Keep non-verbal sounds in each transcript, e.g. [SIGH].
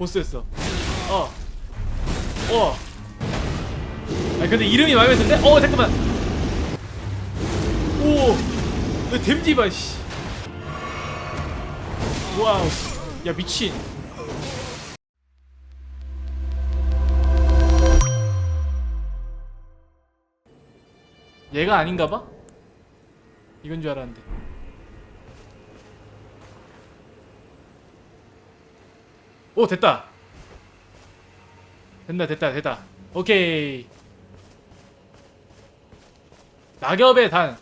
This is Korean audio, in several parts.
보스였어. 어. 어. 아 근데 이름이 마음에 드는데? 어 잠깐만. 오너 댐지 봐 씨. 와우. 야 미친. 얘가 아닌가 봐? 이건 줄 알았는데 오 됐다. 된다 됐다 됐다. 오케이. 낙엽의 단.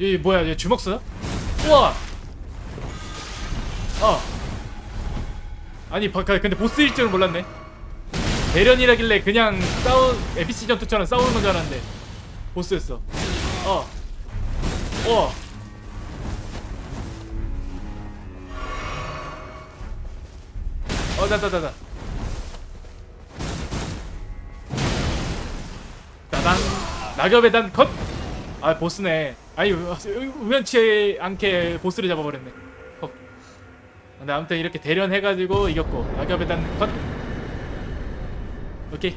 얘 뭐야? 얘 주먹 써? 우와! 어. 아니 바- 근데 보스일 줄은 몰랐네. 대련이라길래 그냥 싸우 에피시 전투처럼 싸우는 건 줄 알았는데. 보스였어. 어 어. 어, 나, 나, 나, 나. 따당. 낙엽의 단 컷! 아, 보스네. 아니, 우- 우연치 않게 보스를 잡아버렸네. 헉. 근데 아무튼 이렇게 대련해가지고 이겼고, 낙엽의 단 컷! 오케이.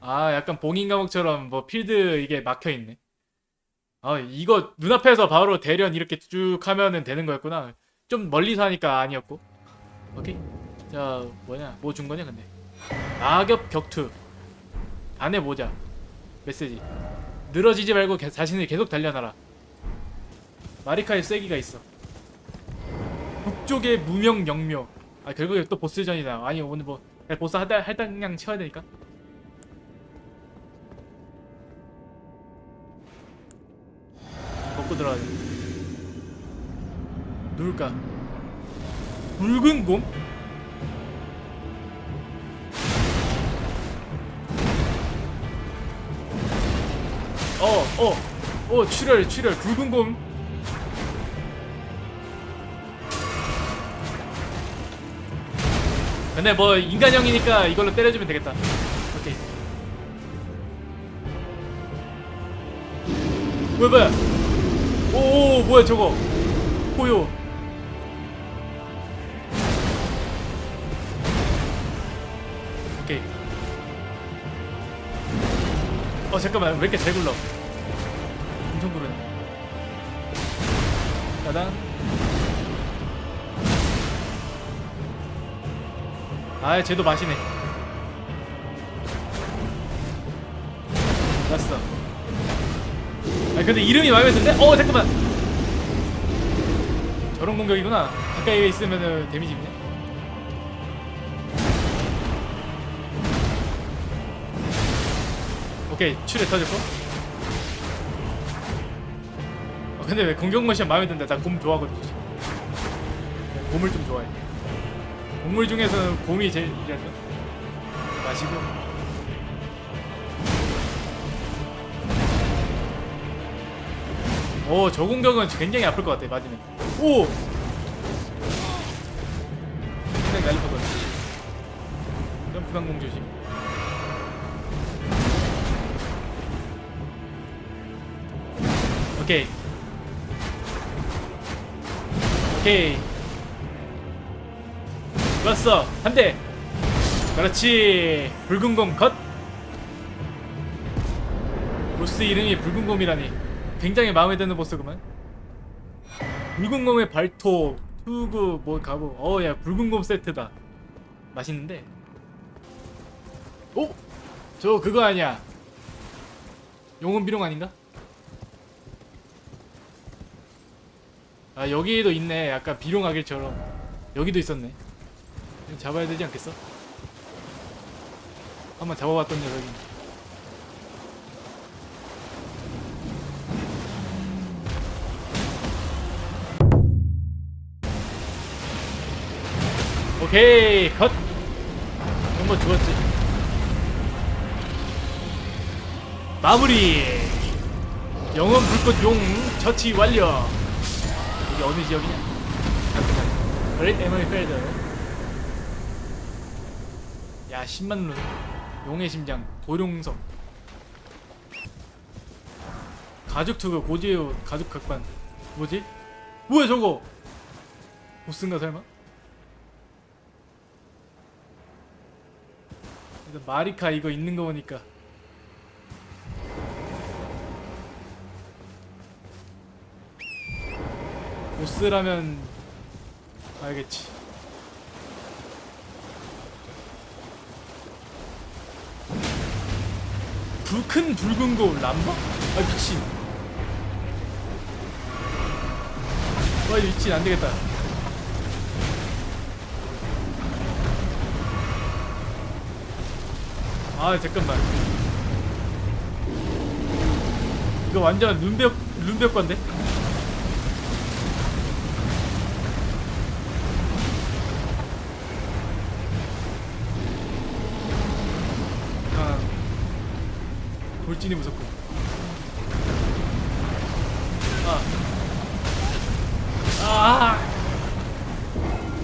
아, 약간 봉인 감옥처럼 뭐 필드 이게 막혀있네. 아, 이거 눈앞에서 바로 대련 이렇게 쭉 하면은 되는 거였구나. 좀 멀리서 하니까 아니었고. 오케이. 자, 뭐냐? 뭐 준 거냐, 근데? 낙엽 격투. 안에 모자. 메시지. 늘어지지 말고 개- 자신을 계속 단련하라. 마리카의 쐐기가 있어. 북쪽의 무명 영묘. 아, 결국에 또 보스전이다. 아니, 오늘 뭐, 그냥 보스 할당, 할당량 채워야 되니까. 먹고 들어가야 돼. 누굴까? 붉은 곰? 어, 어, 어, 출혈, 출혈, 붉은 곰. 근데 뭐 인간형이니까 이걸로 때려주면 되겠다. 오케이. 뭐야? 오, 오 뭐야 저거? 포요. 오케이. 어 잠깐만 왜 이렇게 잘 굴러? 엄청 구르네. 따단. 아, 쟤도 마시네. 났어. 아, 근데 이름이 마음에 드는데? 어, 잠깐만. 저런 공격이구나. 가까이에 있으면은 데미지 있네. 오케이, 출에 터졌고. 어, 근데 왜 공격 모션 마음에 든다? 나 곰 좋아하거든. 곰을 좀 좋아해. 동물 중에서는 곰이 제일 이랄까? 마시고. 오, 저 공격은 굉장히 아플 것 같아, 맞으면. 오! 굉장히 날렵하거든. 점프 강공 조심. 오케이. 오케이. 좋았어. 한 대. 그렇지. 붉은 곰 컷. 보스 이름이 붉은 곰이라니. 굉장히 마음에 드는 보스구만. 붉은 곰의 발톱, 투구, 뭐 가고. 어, 야, 붉은 곰 세트다. 맛있는데. 오, 저 그거 아니야. 용은 비룡 아닌가? 아 여기도 있네. 약간 비룡 아길처럼. 여기도 있었네. 잡아야 되지 않겠어? 한번 잡아봤던 녀석이. 오케이 컷. 거 죽었지. 마무리. 영혼 불꽃 용 처치 완료. 여기 어느 지역이냐? 그레이트 에머리 필드. 야 10만 룬. 용의 심장 도룡성. 가죽 투구 고지의 가죽 각반 뭐지? 뭐야 저거 보스인가 설마? 일단 마리카 이거 있는 거 보니까. 보스라면 알겠지. 불, 큰 붉은 거 람바? 아 미친. 와 이거 미친 안되겠다 아 잠깐만 이거 완전 룬벽 건데 아 돌진이 무섭고 아. 아.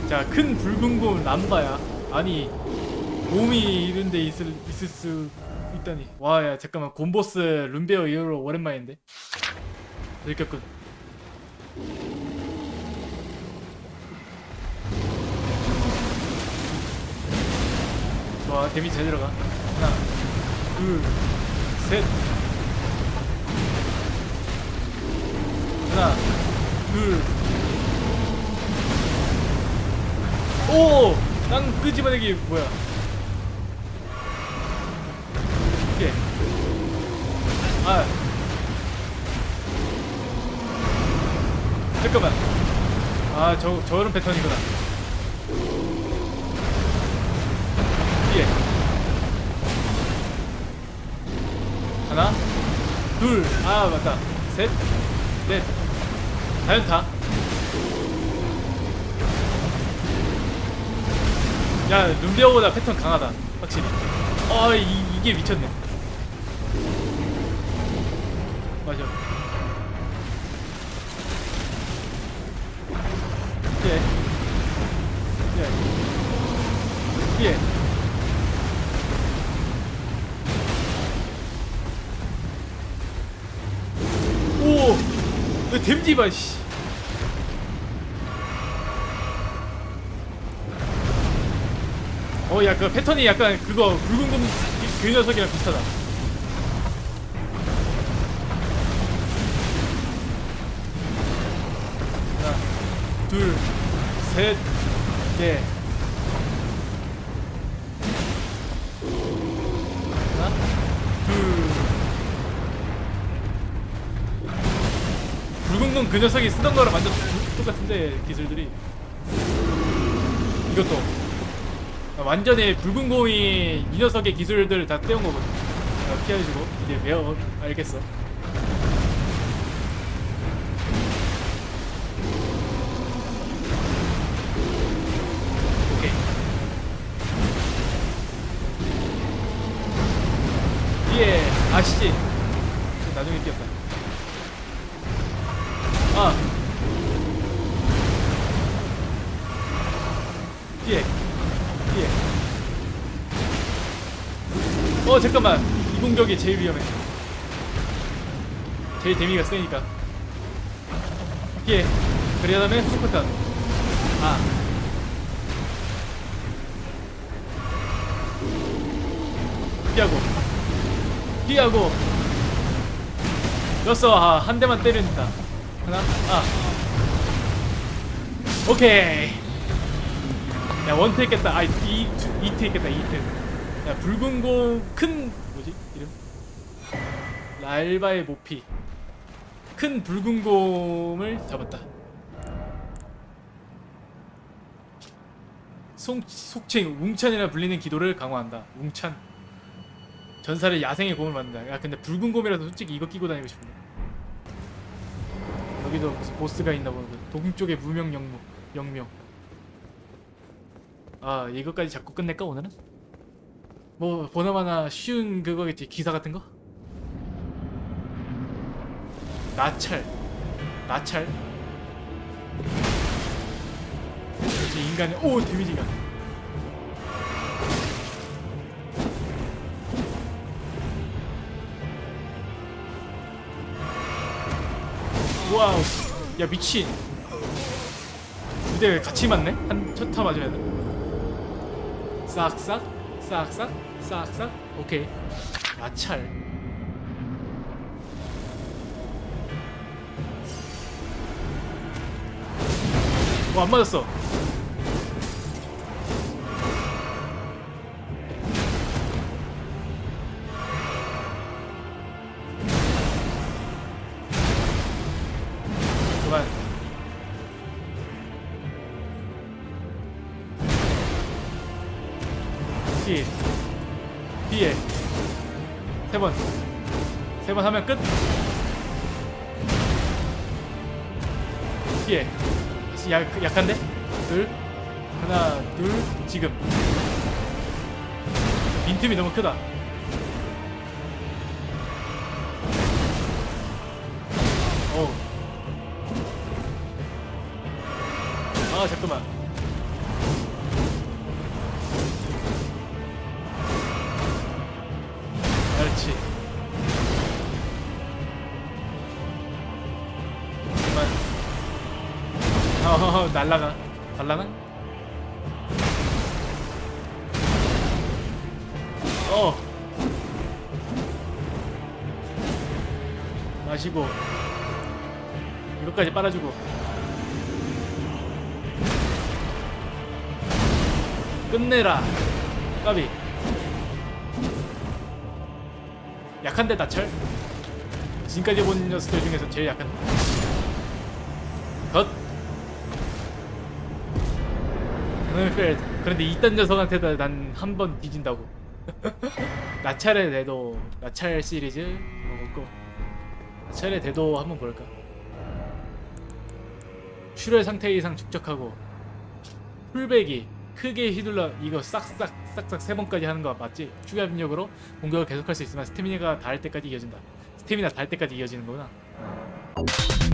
자, 큰 붉은 곰 람바야. 아니, 곰이 이런 데 있을, 있을 수 있다니. 와, 야, 잠깐만. 곰보스 룸베어 이후로 오랜만인데? 느꼈군. 좋아, 데미지 잘 들어가. 하나, 둘, 셋. 하나, 둘. 오! 땅 끄집어내기 뭐야? 아. 잠깐만. 아, 저, 저런 패턴이구나. 예. 하나, 둘, 아 맞다, 셋, 넷, 다연타. 야, 눈배우보다 패턴 강하다, 확실히. 어, 이, 이게 미쳤네. 맞아. 예. 예. 예. 오! 너 댐지 봐, 씨. 어, 야, 그 패턴이 약간 그거 붉은 곰, 그 녀석이랑 비슷하다. 둘, 셋, 넷. 하나, 둘, 붉은 곰그 녀석이 쓰던 거랑 완전 똑같은데 기술들이. 이것도. 아, 완전히 붉은 곰이 이 녀석의 기술들 다 떼온 거거든 아, 피해주고 이제 외워 알겠어 아시지? 나중에 끼었다. 아. 피해 피해 어 잠깐만. 이 공격이 제일 위험해. 제일 데미가 세니까. 피해 그래 다음에 후속 패턴 아. 피하고 피하고. 였어 아, 한 대만 때리니까. 하나 아. 오케이. 야 원트 했겠다. 아이 이, 이트 했겠다 이트 야 붉은 곰큰 뭐지 이름? 랄바의 모피. 큰 붉은 곰을 잡았다. 송, 속칭 웅찬이라 불리는 기도를 강화한다. 웅찬 전사를 야생의 곰을 만든다. 야 근데 붉은 곰이라서 솔직히 이거 끼고 다니고 싶은데. 여기도 무슨 보스가 있나 보네. 동쪽의 무명 영무 영명. 아 이거까지 잡고 끝낼까 오늘은? 뭐 보나마나 쉬운 그거겠지. 기사 같은 거? 나찰. 나찰. 이제 인간의 오 데미지가 와우. 야 미친. 근데 같이 맞네? 한첫타 맞아야 돼. 싹싹 싹싹 싹싹. 오케이. 마찰. 어안 맞았어 번. 세 번 하면 끝. 다시 약, 약한데? 둘. 하나 둘. 지금. 빈틈이 너무 크다. 어우 아 잠깐만 그렇지 그만 어 날라가. 날라가 어. 마시고 이것까지 빨아주고. 끝내라. 까비 약한데 나철? 지금까지 본 녀석들 중에서 제일 약한 덧 은펠드 그런데 이딴 녀석한테도 난 한 번 뒤진다고. [LAUGHS] 나찰의 대도 나찰 시리즈? 먹었고. 나찰의 대도 한번 볼까? 출혈 상태 이상 축적하고 풀백이 크게 휘둘러 이거 싹싹 싹싹 세 번까지 하는 거 맞지? 추가 압력으로 공격을 계속할 수 있으면 스태미나가 닿을 때까지 이어진다. 스태미나 닿을 때까지 이어지는 거구나.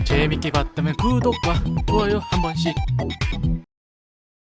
재밌게 봤다면 구독과 좋아요 한 번씩